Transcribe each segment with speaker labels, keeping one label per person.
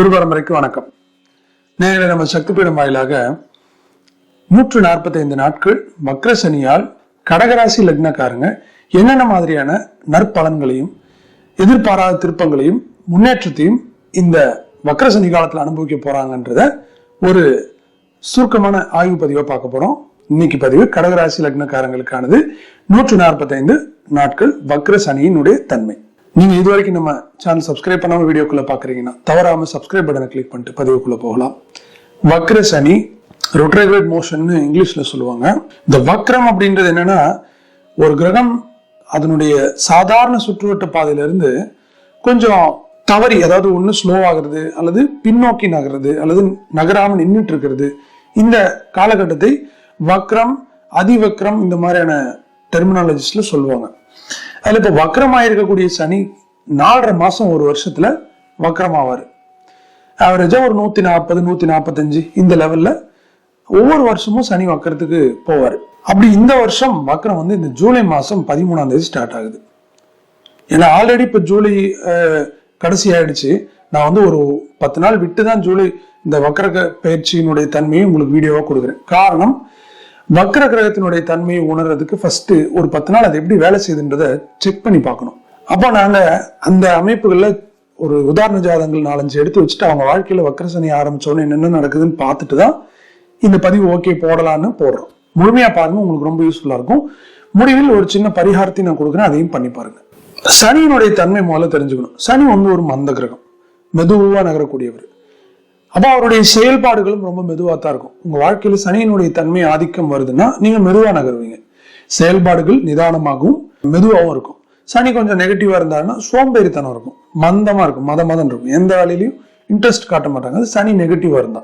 Speaker 1: குரு பரம்பரைக்கு வணக்கம். நேரில் நம்ம சக்தி பீடம் வாயிலாக நூற்று நாற்பத்தைந்து நாட்கள் வக்ர சனியால் கடகராசி லக்னக்காரங்க என்னென்ன மாதிரியான நற்பலன்களையும் எதிர்பாராத திருப்பங்களையும் முன்னேற்றத்தையும் இந்த வக்ர சனி காலத்தில் அனுபவிக்க போறாங்கன்றத ஒரு சுருக்கமான ஆய்வு பதிவை பார்க்க போறோம். இன்னைக்கு பதிவு கடகராசி லக்னக்காரங்களுக்கானது. நூற்று நாற்பத்தைந்து நாட்கள் வக்ர சனியினுடைய தன்மை. நீங்க இது வரைக்கும் நம்ம சேனல் சப்ஸ்கிரைப் பண்ணாம வீடியோக்குள்ள பாக்குறீங்கன்னா தவறாம சப்ஸ்கிரைப் பட்டனை கிளிக் பண்ணிட்டு பதிவுக்குள்ள போகலாம். வக்ர சனி ரொட்ரேக்ரேட் மோஷன் இங்கிலீஷ்ல சொல்லுவாங்க. இந்த வக்ரம் அப்படின்றது என்னன்னா ஒரு கிரகம் அதனுடைய சாதாரண சுற்றுவட்ட பாதையில இருந்து கொஞ்சம் தவறி அதாவது ஒன்று ஸ்லோ ஆகுறது அல்லது பின்னோக்கி நகர்றது அல்லது நகராமல் நின்றுட்டு இருக்கிறது இந்த காலகட்டத்தை வக்ரம் அதிவக்ரம் இந்த மாதிரியான டெர்மினாலஜிஸ்ல சொல்லுவாங்க. அதில் இப்போ வக்கரமாக இருக்கக்கூடிய சனி நாலரை மாதம் ஒரு வருஷத்துல வக்கரமாவார். ஆவரேஜா ஒரு நூற்றி நாற்பது நூற்றி நாற்பத்தஞ்சு இந்த லெவல்ல ஒவ்வொரு வருஷமும் சனி வக்கரத்துக்கு போவார். அப்படி இந்த வருஷம் வக்கரம் வந்து இந்த ஜூலை மாதம் பதிமூணாம் தேதி ஸ்டார்ட் ஆகுது. ஏன்னா ஆல்ரெடி இப்போ ஜூலை கடைசி ஆயிடுச்சு. நான் வந்து ஒரு பத்து நாள் விட்டு தான் ஜூலை இந்த வக்கர பயிற்சியினுடைய தன்மையை உங்களுக்கு வீடியோவாக கொடுக்குறேன். காரணம் வக்கர கிரகத்தினுடைய தன்மையை உணர்றதுக்கு ஃபர்ஸ்ட் ஒரு பத்து நாள் அது எப்படி வேலை செய்யுதுன்றதை செக் பண்ணி பார்க்கணும். அப்போ நாங்க அந்த அமைப்புகளில் ஒரு உதாரண ஜாதகங்கள் நாலஞ்சு எடுத்து வச்சுட்டு அவங்க வாழ்க்கையில வக்கர சனி ஆரம்பிச்சோன்னு என்னென்ன நடக்குதுன்னு பார்த்துட்டு தான் இந்த பதிவு ஓகே போடலான்னு போடுறோம். முழுமையா பாருங்க உங்களுக்கு ரொம்ப யூஸ்ஃபுல்லா இருக்கும். முடிவில் ஒரு சின்ன பரிகாரத்தை நான் கொடுக்குறேன் அதையும் பண்ணி பாருங்க. சனியினுடைய தன்மை முதல்ல தெரிஞ்சுக்கணும். சனி வந்து ஒரு மந்த கிரகம். மெதுவாக நகரக்கூடியவர். அப்போ அவருடைய செயல்பாடுகளும் ரொம்ப மெதுவாக தான் இருக்கும். உங்க வாழ்க்கையில சனியினுடைய தன்மை ஆதிக்கம் வருதுன்னா நீங்க மெதுவா நகருவீங்க. செயல்பாடுகள் நிதானமாகவும் மெதுவாகவும் இருக்கும். சனி கொஞ்சம் நெகட்டிவா இருந்தாருன்னா சோம்பேறித்தனம் இருக்கும். மந்தமா இருக்கும். மத மதம் இருக்கும். எந்த வேலையிலையும் இன்ட்ரெஸ்ட் காட்ட மாட்டாங்க. அது சனி நெகட்டிவா இருந்தா.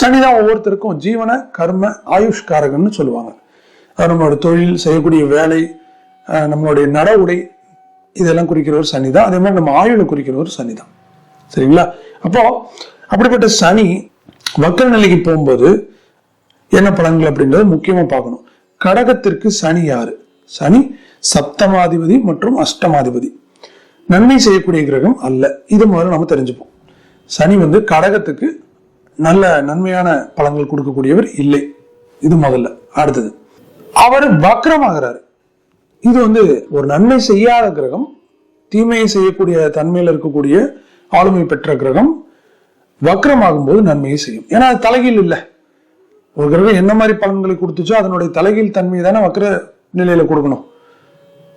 Speaker 1: சனிதான் ஒவ்வொருத்தருக்கும் ஜீவன கர்ம ஆயுஷ் காரகன்னு சொல்லுவாங்க. அது நம்மளோட தொழில் செய்யக்கூடிய வேலை அஹ் நம்மளுடைய நட உடை இதெல்லாம் குறிக்கிறவர் சனி தான் அதே மாதிரி நம்ம ஆயுளை குறிக்கிறவர் சனி தான் சரிங்களா? அப்போ அப்படிப்பட்ட சனி வக்கர நிலைக்கு போகும்போது என்ன பலன்கள் அப்படின்றத முக்கியமா பார்க்கணும். கடகத்திற்கு சனி யாரு? சனி சப்தமாதிபதி மற்றும் அஷ்டமாதிபதி. நன்மை செய்யக்கூடிய கிரகம் அல்ல. இது முதல்ல நம்ம தெரிஞ்சுப்போம். சனி வந்து கடகத்துக்கு நல்ல நன்மையான பலன்கள் கொடுக்கக்கூடியவர் இல்லை. இது முதல்ல. அடுத்தது அவர் வக்ரமாகிறாரு இது வந்து ஒரு நன்மை செய்யாத கிரகம் தீமையை செய்யக்கூடிய தன்மையில் இருக்கக்கூடிய ஆளுமை பெற்ற கிரகம் வக்ரமாகும் போது நன்மையை செய்யும். ஏன்னா அது தலைகீழ் இல்லை. ஒரு கிரகம் என்ன மாதிரி பலன்களை கொடுத்துச்சோ அதனுடைய தலைகீழ் தன்மை தானே வக்ர நிலையில கொடுக்கணும்.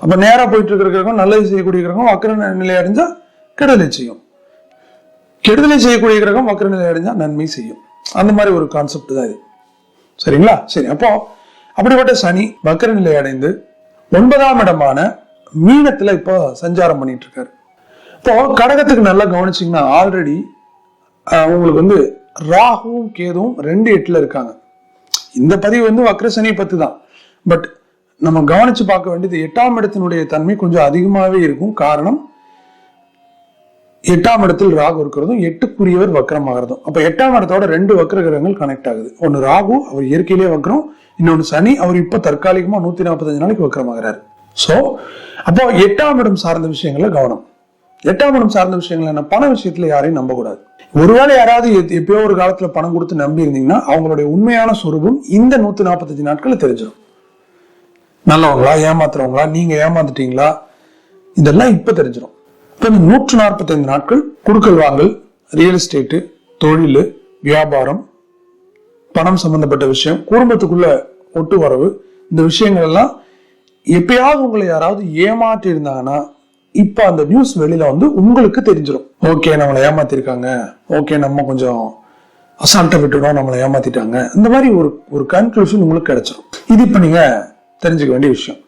Speaker 1: அப்ப நேரா போயிட்டு இருக்கிற கிரகம் நல்லது செய்யக்கூடிய கிரகம் வக்ர நிலை அடைஞ்சா கெடுதலை செய்யும். கெடுதலை செய்யக்கூடிய கிரகம் வக்ர நிலை அடைஞ்சா நன்மை செய்யும். அந்த மாதிரி ஒரு கான்செப்ட் தான் இது. சரிங்களா? சரி அப்போ அப்படிப்பட்ட சனி வக்ர நிலை அடைந்து ஒன்பதாம் இடமான மீனத்துல இப்போ சஞ்சாரம் பண்ணிட்டு இருக்காரு. இப்போ கடகத்துக்கு நல்லா கவனிச்சீங்கன்னா ஆல்ரெடி உங்களுக்கு வந்து ராகுவும் கேதுவும் ரெண்டு எட்டுல இருக்காங்க. இந்த பதிவு வந்து வக்ர சனியை தான் பட் நம்ம கவனிச்சு பார்க்க வேண்டியது எட்டாம் இடத்தினுடைய தன்மை கொஞ்சம் அதிகமாகவே இருக்கும். காரணம் எட்டாம் இடத்தில் ராகு இருக்கிறதும் எட்டுக்குரியவர் வக்ரமாகிறதும். அப்போ எட்டாம் இடத்தோட ரெண்டு வக்ர கிரகங்கள் கனெக்ட் ஆகுது. ஒன்னு ராகு அவர் இயற்கையிலேயே வக்ரம். இன்னொன்னு சனி அவர் இப்ப தற்காலிகமா நூத்தி நாற்பத்தஞ்சு நாளைக்கு வக்ரமாகிறாரு. ஸோ அப்போ எட்டாம் இடம் சார்ந்த விஷயங்கள கவனம். எட்டாம் பணம் சார்ந்த விஷயங்கள் என்ன? பண விஷயத்துல யாரையும் நம்பக்கூடாது ஒருவேளை யாராவது எப்பயோ ஒரு காலத்துல பணம் கொடுத்து நம்பி இருந்தீங்கன்னா அவங்களுடைய உண்மையான சொரூபம் இந்த நூத்தி நாற்பத்தஞ்சு நாட்கள் தெரிஞ்சிடும் நல்லவங்களா? ஏமாத்துறவங்களா? நீங்க ஏமாந்துட்டீங்களா? இதெல்லாம் இப்ப தெரிஞ்சிடும் இப்ப இந்த நூற்று நாற்பத்தைந்து நாட்கள் குடுக்கல் வாங்கல் ரியல் எஸ்டேட்டு தொழில் வியாபாரம் பணம் சம்பந்தப்பட்ட விஷயம் குடும்பத்துக்குள்ள ஒட்டு வரவு இந்த விஷயங்கள் எல்லாம் எப்பயாவது உங்களை யாராவது ஏமாற்றி இருந்தாங்கன்னா இப்ப அந்த நியூஸ் வெளியில வந்து உங்களுக்கு தெரிஞ்சிடும் ஓகே நம்மளை ஏமாத்திருக்காங்க. ஓகே நம்ம கொஞ்சம் அசால்ட்டை விட்டுடும் நம்மளை ஏமாத்திட்டாங்க. இந்த மாதிரி ஒரு ஒரு கன்க்ளூஷன் உங்களுக்கு கிடைச்சிடும் இது இப்ப நீங்க தெரிஞ்சுக்க வேண்டிய விஷயம்.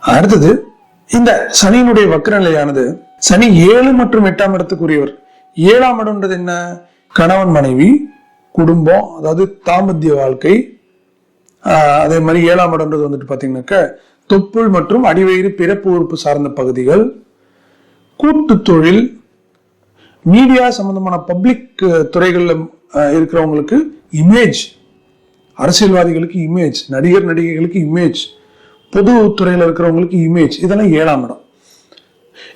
Speaker 1: அடுத்தது இந்த சனியினுடைய வக்கரநிலையானது சனி ஏழு மற்றும் எட்டாம் இடத்துக்குரியவர். ஏழாம் இடம்ன்றது என்ன? கணவன் மனைவி குடும்பம் அதாவது தாம்பத்திய வாழ்க்கை. ஆஹ் அதே மாதிரி ஏழாம் இடம்ன்றது வந்துட்டு பாத்தீங்கன்னாக்க தொப்புள் மற்றும் அடிவயிறு பிறப்பு உறுப்பு சார்ந்த பகுதிகள் கூட்டு தொழில் மீடியா சம்பந்தமான பப்ளிக் துறைகளில் இருக்கிறவங்களுக்கு இமேஜ் அரசியல்வாதிகளுக்கு இமேஜ் நடிகர் நடிகைகளுக்கு இமேஜ் பொது துறையில் இருக்கிறவங்களுக்கு இமேஜ் இதெல்லாம் ஏழாம் இடம்.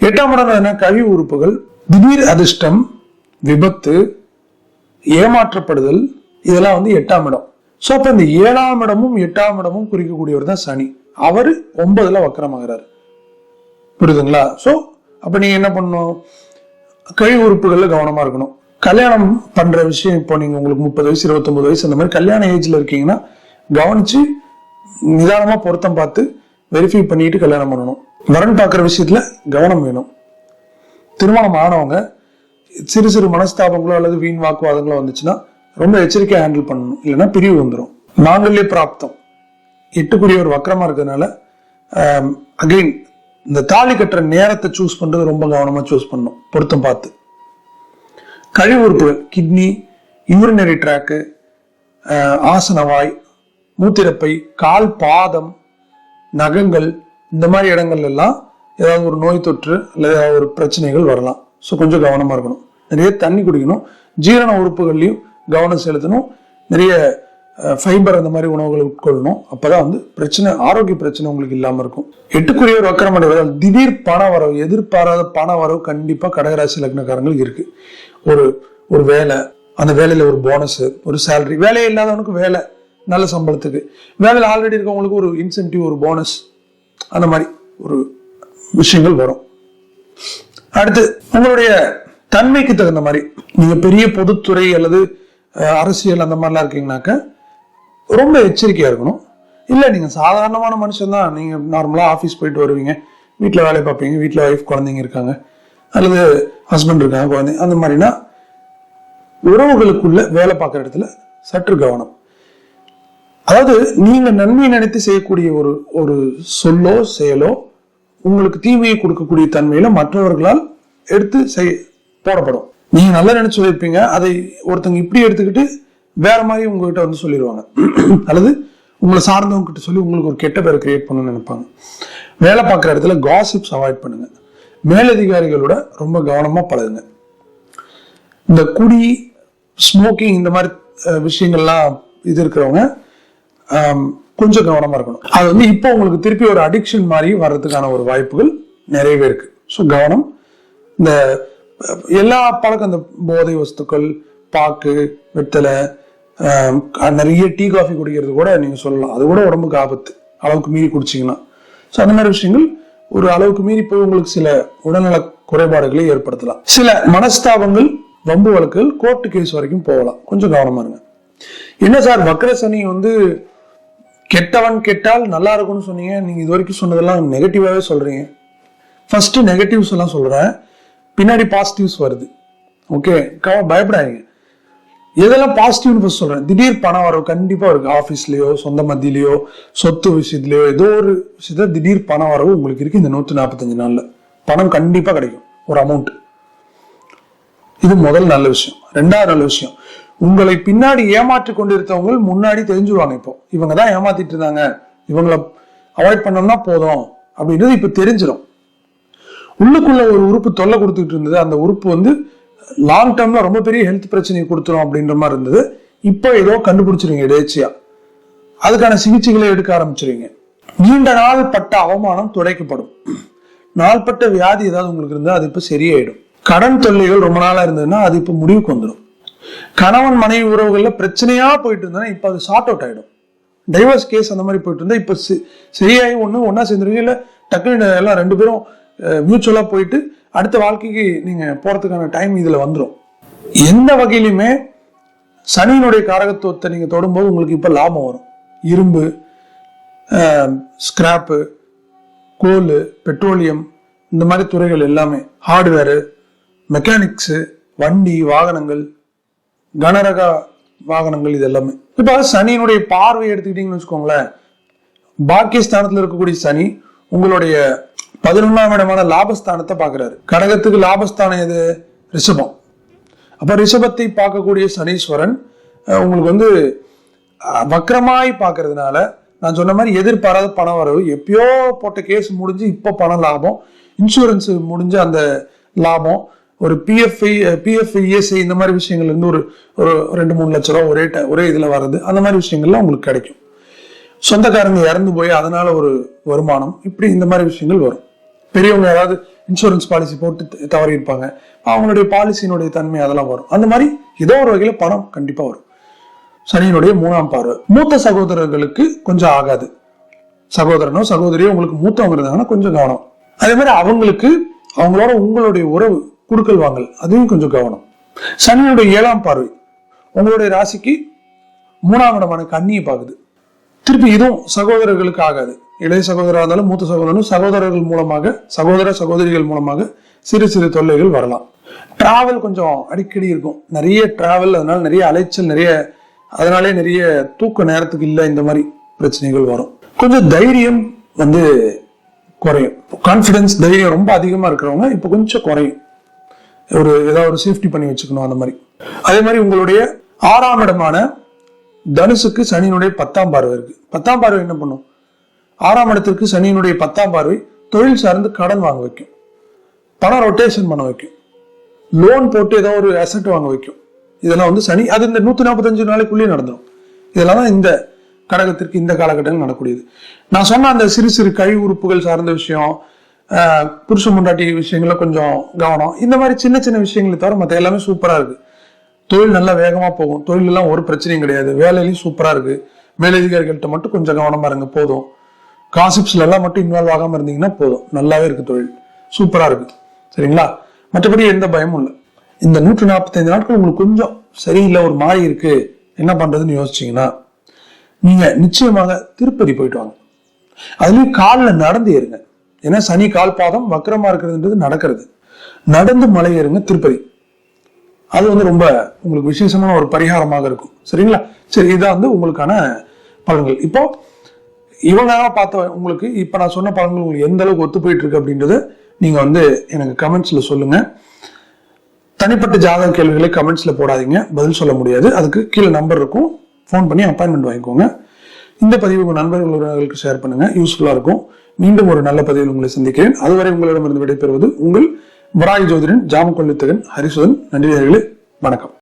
Speaker 1: எட்டாம் இடம் என்ன? கழிவு உறுப்புகள் திடீர் அதிர்ஷ்டம் விபத்து ஏமாற்றப்படுதல் இதெல்லாம் வந்து எட்டாம் இடம். ஸோ அப்போ இந்த ஏழாம் இடமும் எட்டாம் இடமும் குறிக்கக்கூடியவர் தான் சனி. அவர் ஒன்பதுல வக்கரமாகிறார். புரியுதுங்களா? ஸோ அப்ப நீங்க என்ன பண்ணணும்? கை உறுப்புகள்ல கவனமா இருக்கணும். கல்யாணம் பண்ற விஷயம் இப்போ நீங்க உங்களுக்கு முப்பது வயசு இருபத்தொன்பது வயசு அந்த மாதிரி கல்யாண ஏஜ்ல இருக்கீங்கன்னா கவனிச்சு நிதானமா பொருத்தம் பார்த்து வெரிஃபை பண்ணிட்டு கல்யாணம் பண்ணணும். வரன் பார்க்குற விஷயத்துல கவனம் வேணும். திருமணம் ஆனவங்க சிறு சிறு மனஸ்தாபங்களோ அல்லது வீண் வாக்குவாதங்களோ வந்துச்சுன்னா ரொம்ப எச்சரிக்கையாக ஹேண்டில் பண்ணணும். இல்லைன்னா பிரிவு வந்துடும் நாங்களே பிராப்தம். எட்டுக்குரிய ஒரு வக்கரமா இருக்கிறதுனால அகைன் இந்த தாலி கட்டுற நேரத்தை சூஸ் பண்றது ரொம்ப கவனமா சூஸ் பண்ணணும். பொருத்தம் பார்த்து. கழிவு உறுப்புகள் கிட்னி யூரினரி ட்ராக்கு ஆசனவாய் மூத்திரப்பை கால் பாதம் நகங்கள் இந்த மாதிரி இடங்கள்ல எல்லாம் ஏதாவது ஒரு நோய் தொற்று அல்லது ஏதாவது ஒரு பிரச்சனைகள் வரலாம். ஸோ கொஞ்சம் கவனமா இருக்கணும். நிறைய தண்ணி குடிக்கணும். ஜீரண உறுப்புகள்லையும் கவனம் செலுத்தணும். நிறைய ஃபைபர் அந்த மாதிரி உணவுகளை உட்கொள்ளணும். அப்பதான் வந்து பிரச்சனை ஆரோக்கிய பிரச்சனை உங்களுக்கு இல்லாம இருக்கும். எட்டுக்குரிய ஒரு வக்கரம் அடைவதால் திடீர் பண வரவு எதிர்பாராத பண வரவு கண்டிப்பா கடகராசி லக்னக்காரங்களுக்கு இருக்கு. ஒரு ஒரு வேலை அந்த வேலையில ஒரு போனஸ் ஒரு சேலரி வேலையே இல்லாதவனுக்கு வேலை நல்ல சம்பளத்துக்கு. வேலையில் ஆல்ரெடி இருக்கவங்களுக்கு ஒரு இன்சென்டிவ் ஒரு போனஸ் அந்த மாதிரி ஒரு விஷயங்கள் வரும். அடுத்து உங்களுடைய தன்மைக்கு தகுந்த மாதிரி நீங்க பெரிய பொதுத்துறை அல்லது அரசியல் அந்த மாதிரிலாம் இருக்கீங்கனாக்க ரொம்ப எச்சரிக்கையா இருக்கணும். இல்லை நீங்க சாதாரணமான மனுஷன் தான். நீங்க நார்மலா ஆஃபீஸ் போயிட்டு வருவீங்க. வீட்டில் வேலை பார்ப்பீங்க. வீட்டில் ஒய்ஃப் குழந்தைங்க இருக்காங்க. அல்லது ஹஸ்பண்ட் இருக்காங்க குழந்தைங்க அந்த மாதிரினா உறவுகளுக்குள்ள வேலை பார்க்குற இடத்துல சற்று கவனம். அதாவது நீங்க நன்மை நினைத்து செய்யக்கூடிய ஒரு ஒரு சொல்லோ செயலோ உங்களுக்கு தீமையை கொடுக்கக்கூடிய தன்மையில மற்றவர்களால் எடுத்து செய் போடப்படும். நீங்க நல்லா நினைச்சு வைப்பீங்க. அதை ஒருத்தங்க இப்படி எடுத்துக்கிட்டு வேற மாதிரி உங்ககிட்ட வந்து சொல்லிடுவாங்க அல்லது உங்களை சார்ந்தவங்க கிட்ட சொல்லி உங்களுக்கு ஒரு கெட்ட பேர் கிரியேட் பண்ணணும்னு நினைப்பாங்க. வேலை பார்க்குற இடத்துல காசிப்ஸ் அவாய்ட் பண்ணுங்க. மேலதிகாரிகளோட ரொம்ப கவனமாக பழகுங்க. இந்த குடி ஸ்மோக்கிங் இந்த மாதிரி விஷயங்கள்லாம் இது இருக்கிறவங்க கொஞ்சம் கவனமாக இருக்கணும். அது வந்து இப்போ உங்களுக்கு திருப்பி ஒரு அடிக்ஷன் மாதிரி வர்றதுக்கான ஒரு வாய்ப்புகள் நிறையவே இருக்கு. ஸோ கவனம் இந்த எல்லா பழக்கம் இந்த போதை வஸ்துக்கள் பாக்கு வெத்தலை நிறைய டீ காஃபி குடிக்கிறது கூட நீங்க சொல்லலாம். அது கூட உடம்புக்கு ஆபத்து. அளவுக்கு மீறி குடிச்சிங்கன்னா. ஸோ அந்த மாதிரி விஷயங்கள் ஒரு அளவுக்கு மீறி போய் உங்களுக்கு சில உடல்நல குறைபாடுகளை ஏற்படுத்தலாம். சில மனஸ்தாபங்கள் வம்பு வழக்குகள் கோர்ட்டு கேஸ் வரைக்கும் போகலாம். கொஞ்சம் கவனமா இருங்க. என்ன சார் வக்ரசனி வந்து கெட்டவன் கெட்டால் நல்லா இருக்கும்னு சொன்னீங்க. நீங்க இது வரைக்கும் சொன்னதெல்லாம் நெகட்டிவாவே சொல்றீங்க. ஃபர்ஸ்ட் நெகட்டிவ்ஸ் எல்லாம் சொல்றேன். பின்னாடி பாசிட்டிவ்ஸ் வருது. ஓகே பயப்படாதீங்க. எதெல்லாம் பாசிட்டிவ்னு ஃபர்ஸ்ட் சொல்றேன். திடீர் பணம் வரவு கண்டிப்பா இருக்கு. ஆஃபீஸ்லயோ சொந்த மத்தியிலயோ சொத்து விஷயத்துலயோ ஏதோ ஒரு விஷயத்த திடீர் பணம் வரவு உங்களுக்கு இருக்கு இந்த நூத்தி நாற்பத்தஞ்சு நாள்ல. பணம் கண்டிப்பா கிடைக்கும். ஒரு அமௌண்ட் இது முதல் நல்ல விஷயம். ரெண்டாவது நல்ல விஷயம். உங்களை பின்னாடி ஏமாற்றி கொண்டிருந்தவங்க முன்னாடி தெரிஞ்சுருவாங்க இப்போ. இவங்க தான் ஏமாத்திட்டு இருந்தாங்க. இவங்கள அவாய்ட் பண்ணோம்னா போதும். அப்படின்றது இப்ப தெரிஞ்சிடும் உள்ளுக்குள்ள ஒரு உறுப்பு தொல்லை கொடுத்துட்டு இருந்தது. அந்த உறுப்பு வந்து லாங் டேர்ம்ல ரொம்ப பெரிய ஹெல்த் பிரச்சனையை கொடுத்துரும் அப்படின்ற மாதிரி இருந்தது. இப்போ ஏதோ கண்டுபிடிச்சிருங்க எதேச்சியா அதுக்கான சிகிச்சைகளை எடுக்க ஆரம்பிச்சிருங்க. நீண்ட நாள் பட்ட அவமானம் துடைக்கப்படும். நாள்பட்ட வியாதி ஏதாவது உங்களுக்கு இருந்தா அது இப்ப சரியாயிடும். கடன் தொல்லைகள் ரொம்ப நாளா இருந்ததுன்னா அது இப்போ முடிவுக்கு வந்துடும் கணவன் மனைவி உறவுகள்ல பிரச்சனையா போயிட்டு இருந்தா இப்ப அது ஷார்ட் அவுட் ஆயிடும். டைவர்ஸ் கேஸ் அந்த மாதிரி போயிட்டு இருந்தா இப்ப சி- சரியாகி ஒண்ணு ஒன்றா சேர்ந்துருவீங்க இல்லை டக்குனு எல்லாம் ரெண்டு பேரும் மியூச்சுவலா போயிட்டு அடுத்த வாழ்க்கைக்கு நீங்க போறதுக்கான டைம் இதுல வந்துடும் எந்த வகையிலுமே சனியினுடைய காரகத்துவத்தை நீங்க தொடும்போது உங்களுக்கு இப்ப லாபம் வரும். இரும்பு ஸ்கிராப்பு கோல் பெட்ரோலியம் இந்த மாதிரி துறைகள் எல்லாமே. ஹார்ட்வேரு மெக்கானிக்ஸு வண்டி வாகனங்கள் கனரக வாகனங்கள் இது எல்லாமே இப்போ சனியினுடைய பார்வை எடுத்துக்கிட்டீங்கன்னு வச்சுக்கோங்களேன். பாக்கியஸ்தானத்தில் இருக்கக்கூடிய சனி உங்களுடைய பதினொன்றாம் இடமான லாபஸ்தானத்தை பார்க்கிறாரு. கடகத்துக்கு லாபஸ்தானம் எது? ரிஷபம். அப்ப ரிஷபத்தை பார்க்கக்கூடிய சனீஸ்வரன் உங்களுக்கு வந்து வக்கரமாய் பார்க்கறதுனால நான் சொன்ன மாதிரி எதிர்பாராத பணம் வரவு எப்பயோ போட்ட கேஸ் முடிஞ்சு இப்போ பணம் லாபம் இன்சூரன்ஸ் முடிஞ்ச அந்த லாபம் ஒரு பிஎஃப்ஐ பிஎஃப் இஎஸ்ஐ இந்த மாதிரி விஷயங்கள்லேருந்து ஒரு ஒரு ரெண்டு மூணு லட்ச ரூபா ஒரே ஒரே இதில் வர்றது அந்த மாதிரி விஷயங்கள்லாம் உங்களுக்கு கிடைக்கும். சொந்தக்காரங்க இறந்து போய் அதனால ஒரு வருமானம் இப்படி இந்த மாதிரி விஷயங்கள் வரும். பெரியவங்க யாராவது இன்சூரன்ஸ் பாலிசி போட்டு தவறி இருப்பாங்க அவங்களுடைய பாலிசியினுடைய தன்மை அதெல்லாம் வரும். அந்த மாதிரி ஏதோ ஒரு வகையில பணம் கண்டிப்பா வரும். சனியினுடைய மூணாம் பார்வை. மூத்த சகோதரர்களுக்கு கொஞ்சம் ஆகாது. சகோதரனோ சகோதரியோ உங்களுக்கு மூத்தவங்க இருந்தாங்கன்னா கொஞ்சம் கவனம். அதே மாதிரி அவங்களுக்கு அவங்களோட உங்களுடைய உறவு குடுக்கல் வாங்கல் அதையும் கொஞ்சம் கவனம். சனியினுடைய ஏழாம் பார்வை. உங்களுடைய ராசிக்கு மூணாம் இடமான கண்ணியை பார்க்குது. திருப்பி இதுவும் சகோதரர்களுக்கு ஆகாது. இளைய சகோதரா இருந்தாலும் மூத்த சகோதரனும் சகோதரர்கள் மூலமாக சகோதர சகோதரிகள் மூலமாக சிறு சிறு தொல்லைகள் வரலாம். டிராவல் கொஞ்சம் அடிக்கடி இருக்கும். நிறைய டிராவல் அதனால நிறைய அலைச்சல் நிறைய அதனாலே நிறைய தூக்க நேரத்துக்கு இல்லை இந்த மாதிரி பிரச்சனைகள் வரும். கொஞ்சம் தைரியம் வந்து குறையும். கான்ஃபிடென்ஸ் தைரியம் ரொம்ப அதிகமா இருக்கிறவங்க இப்போ கொஞ்சம் குறையும். ஒரு ஏதாவது ஒரு சேஃப்டி பண்ணி வச்சுக்கணும் அந்த மாதிரி. அதே மாதிரி உங்களுடைய ஆறாம் இடமான தனுசுக்கு சனியினுடைய பத்தாம் பார்வை இருக்கு. பத்தாம் பார்வை என்ன பண்ணும்? ஆறாம் இடத்திற்கு சனியினுடைய பத்தாம் பார்வை தொழில் சார்ந்து கடன் வாங்க வைக்கும். பணம் ரொட்டேஷன் பண்ண வைக்கும். லோன் போட்டு ஏதோ ஒரு அசெட் வாங்க வைக்கும். இதெல்லாம் வந்து சனி அது இந்த நூற்றி நாற்பத்தஞ்சு நாளைக்குள்ளேயே நடந்துடும் இதெல்லாம் தான் இந்த கடகத்திற்கு இந்த காலகட்டங்கள் நடக்கூடியது நான் சொன்ன அந்த சிறு சிறு கை உறுப்புகள் சார்ந்த விஷயம் புருஷ முண்டாட்டி விஷயங்கள கொஞ்சம் கவனம். இந்த மாதிரி சின்ன சின்ன விஷயங்களை தவிர மற்ற எல்லாமே சூப்பராக இருக்குது தொழில் நல்லா வேகமாக போகும். தொழிலெல்லாம் ஒரு பிரச்சனையும் கிடையாது. வேலையிலையும் சூப்பராக இருக்குது மேலதிகாரிகள்கிட்ட மட்டும் கொஞ்சம் கவனமாக இருங்க போதும். காசிப்ஸ்ல எல்லாம் மட்டும் இன்வால்வ் ஆகாம இருந்தீங்கன்னா போதும். நல்லாவே இருக்கு தொழில். சூப்பரா இருக்கு. சரிங்களா? மற்றபடி எந்த பயமும் இல்லை. இந்த நூற்று நாற்பத்தைந்து நாட்கள் உங்களுக்கு கொஞ்சம் சரியில்லை ஒரு மாறி இருக்கு. என்ன பண்றதுன்னு யோசிச்சீங்கன்னா நீங்க நிச்சயமாக திருப்பதி போயிட்டு வாங்க. அதுலயும் காலில் நடந்து ஏறுங்க. ஏன்னா சனி கால் பாதம் வக்கரமா இருக்கிறதுன்றது நடக்கிறது. நடந்து மலை ஏறுங்க திருப்பதி. அது வந்து ரொம்ப உங்களுக்கு விசேஷமான ஒரு பரிகாரமாக இருக்கும். சரிங்களா? சரி இதான் வந்து உங்களுக்கான பலன்கள். இப்போ இவங்க பார்த்த உங்களுக்கு இப்போ நான் சொன்ன பலன்கள் உங்களுக்கு எந்த அளவுக்கு ஒத்து போயிட்டு இருக்கு அப்படின்றத நீங்க வந்து எனக்கு கமெண்ட்ஸ்ல சொல்லுங்க. தனிப்பட்ட ஜாதக கேள்விகளை கமெண்ட்ஸ்ல போடாதீங்க. பதில் சொல்ல முடியாது. அதுக்கு கீழே நம்பர் இருக்கும். ஃபோன் பண்ணி அப்பாயின்மெண்ட் வாங்கிக்கோங்க. இந்த பதிவு உங்கள் நண்பர்கள் உறவினர்களுக்கு ஷேர் பண்ணுங்க. யூஸ்ஃபுல்லாக இருக்கும். மீண்டும் ஒரு நல்ல பதிவில் உங்களை சந்திக்கிறேன். அதுவரை உங்களிடமிருந்து விடைபெறுவது உங்கள் வராய் ஜோதிடன் ஜாமக்கொள்ளித்தகன் ஹரிசுதன் நன்றி வணக்கம்.